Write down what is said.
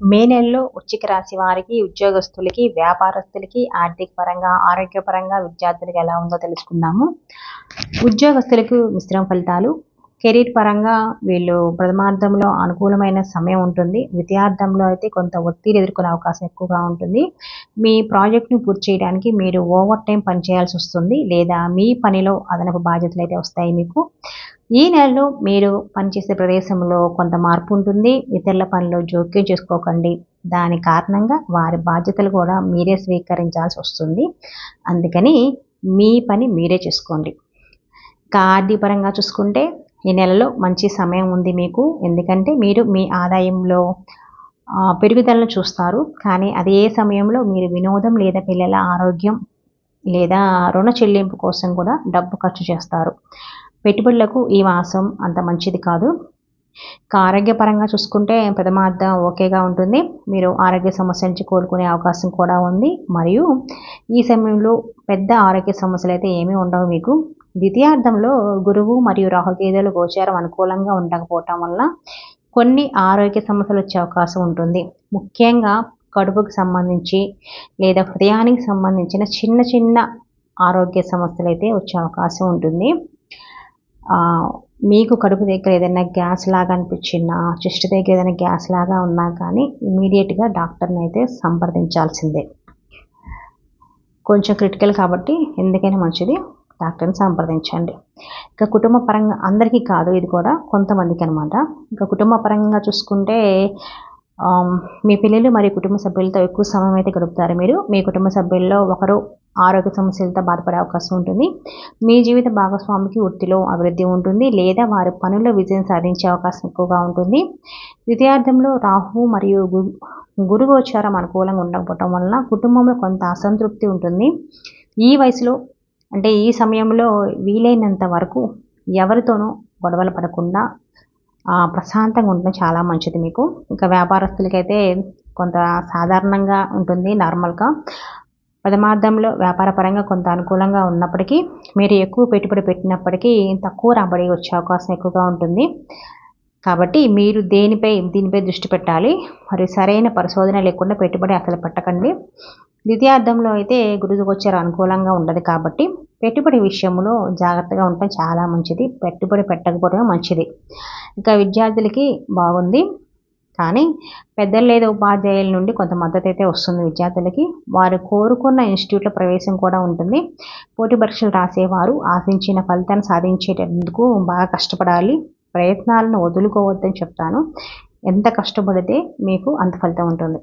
మే నెలలో వృశ్చిక రాశి వారికి ఉద్యోగస్తులకి వ్యాపారస్తులకి ఆర్థిక పరంగా ఆరోగ్యపరంగా విద్యార్థులకు ఎలా ఉందో తెలుసుకుందాము. ఉద్యోగస్తులకు మిశ్రమ ఫలితాలు కెరీర్ పరంగా వీళ్ళు ప్రథమార్థంలో అనుకూలమైన సమయం ఉంటుంది. ద్వితీయార్థంలో అయితే కొంత ఒత్తిడి ఎదుర్కొనే అవకాశం ఎక్కువగా ఉంటుంది. మీ ప్రాజెక్ట్ను పూర్తి చేయడానికి మీరు ఓవర్ టైం పనిచేయాల్సి వస్తుంది లేదా మీ పనిలో అదనపు బాధ్యతలు అయితే వస్తాయి మీకు. ఈ నెలలో మీరు పనిచేసే ప్రదేశంలో కొంత మార్పు ఉంటుంది. ఇతరుల పనిలో జోక్యం చేసుకోకండి. దాని కారణంగా వారి బాధ్యతలు కూడా మీరే స్వీకరించాల్సి వస్తుంది. అందుకని మీ పని మీరే చేసుకోండి. ఇంకా ఆర్థిక పరంగా చూసుకుంటే ఈ నెలలో మంచి సమయం ఉంది మీకు. ఎందుకంటే మీరు మీ ఆదాయంలో పెరుగుదలను చూస్తారు. కానీ అదే సమయంలో మీరు వినోదం లేదా పిల్లల ఆరోగ్యం లేదా రుణ చెల్లింపు కోసం కూడా డబ్బు ఖర్చు చేస్తారు. పెట్టుబడులకు ఈ మాసం అంత మంచిది కాదు. ఆరోగ్యపరంగా చూసుకుంటే ప్రథమార్థం ఓకేగా ఉంటుంది. మీరు ఆరోగ్య సమస్య నుంచి కోలుకునే అవకాశం కూడా ఉంది. మరియు ఈ సమయంలో పెద్ద ఆరోగ్య సమస్యలు అయితే ఏమీ ఉండవు మీకు. ద్వితీయార్థంలో గురువు మరియు రాహుకేతులు గోచారం అనుకూలంగా ఉండకపోవటం వల్ల కొన్ని ఆరోగ్య సమస్యలు వచ్చే అవకాశం ఉంటుంది. ముఖ్యంగా కడుపుకు సంబంధించి లేదా హృదయానికి సంబంధించిన చిన్న చిన్న ఆరోగ్య సమస్యలు అయితే వచ్చే అవకాశం ఉంటుంది. మీకు కడుపు దగ్గర ఏదైనా గ్యాస్ లాగా అనిపించినా చెస్ట్ దగ్గర ఏదైనా గ్యాస్ లాగా ఉన్నా కానీ ఇమీడియట్గా డాక్టర్ని అయితే సంప్రదించాల్సిందే. కొంచెం క్రిటికల్ కాబట్టి ఎందుకైనా మంచిది. డాక్టర్ని సంప్రదించండి. ఇంకా కుటుంబ పరంగా అందరికీ కాదు ఇది కూడా కొంతమందికి అనమాట ఇంకా కుటుంబ పరంగా చూసుకుంటే మీ పిల్లలు మరియు కుటుంబ సభ్యులతో ఎక్కువ సమయం అయితే గడుపుతారు. మీరు మీ కుటుంబ సభ్యుల్లో ఒకరు ఆరోగ్య సమస్యలతో బాధపడే అవకాశం ఉంటుంది. మీ జీవిత భాగస్వామికి వృత్తిలో అభివృద్ధి ఉంటుంది. లేదా వారి పనుల్లో విజయం సాధించే అవకాశం ఎక్కువగా ఉంటుంది. ద్వితీయార్థంలో రాహు మరియు గురు గురుగోచారం అనుకూలంగా ఉండకపోవటం వలన కుటుంబంలో కొంత అసంతృప్తి ఉంటుంది. ఈ వయసులో అంటే ఈ సమయంలో వీలైనంత వరకు ఎవరితోనూ గొడవలు పడకుండా ప్రశాంతంగా ఉండడం చాలా మంచిది మీకు. ఇంకా వ్యాపారస్తులకైతే కొంత సాధారణంగా ఉంటుంది నార్మల్గా. పదమార్థంలో వ్యాపారపరంగా కొంత అనుకూలంగా ఉన్నప్పటికీ మీరు ఎక్కువ పెట్టుబడి పెట్టినప్పటికీ తక్కువ రాబడి వచ్చే అవకాశం ఎక్కువగా ఉంటుంది. కాబట్టి మీరు దేనిపై దీనిపై దృష్టి పెట్టాలి? మరి సరైన పరిశోధన లేకుండా పెట్టుబడి అసలు పెట్టకండి. ద్వితీయార్థంలో అయితే గురుదుకొచ్చారు అనుకూలంగా ఉండదు కాబట్టి పెట్టుబడి విషయంలో జాగ్రత్తగా ఉండటం చాలా మంచిది. పెట్టుబడి పెట్టకపోవడమే మంచిది. ఇంకా విద్యార్థులకి బాగుంది. కానీ పెద్దలు లేదా ఉపాధ్యాయుల నుండి కొంత మద్దతు అయితే వస్తుంది విద్యార్థులకి. వారు కోరుకున్న ఇన్స్టిట్యూట్లో ప్రవేశం కూడా ఉంటుంది. పోటీ పరీక్షలు రాసేవారు ఆశించిన ఫలితాన్ని సాధించేటందుకు బాగా కష్టపడాలి. ప్రయత్నాలను వదులుకోవద్దని చెప్తాను. ఎంత కష్టపడితే మీకు అంత ఫలితం ఉంటుంది.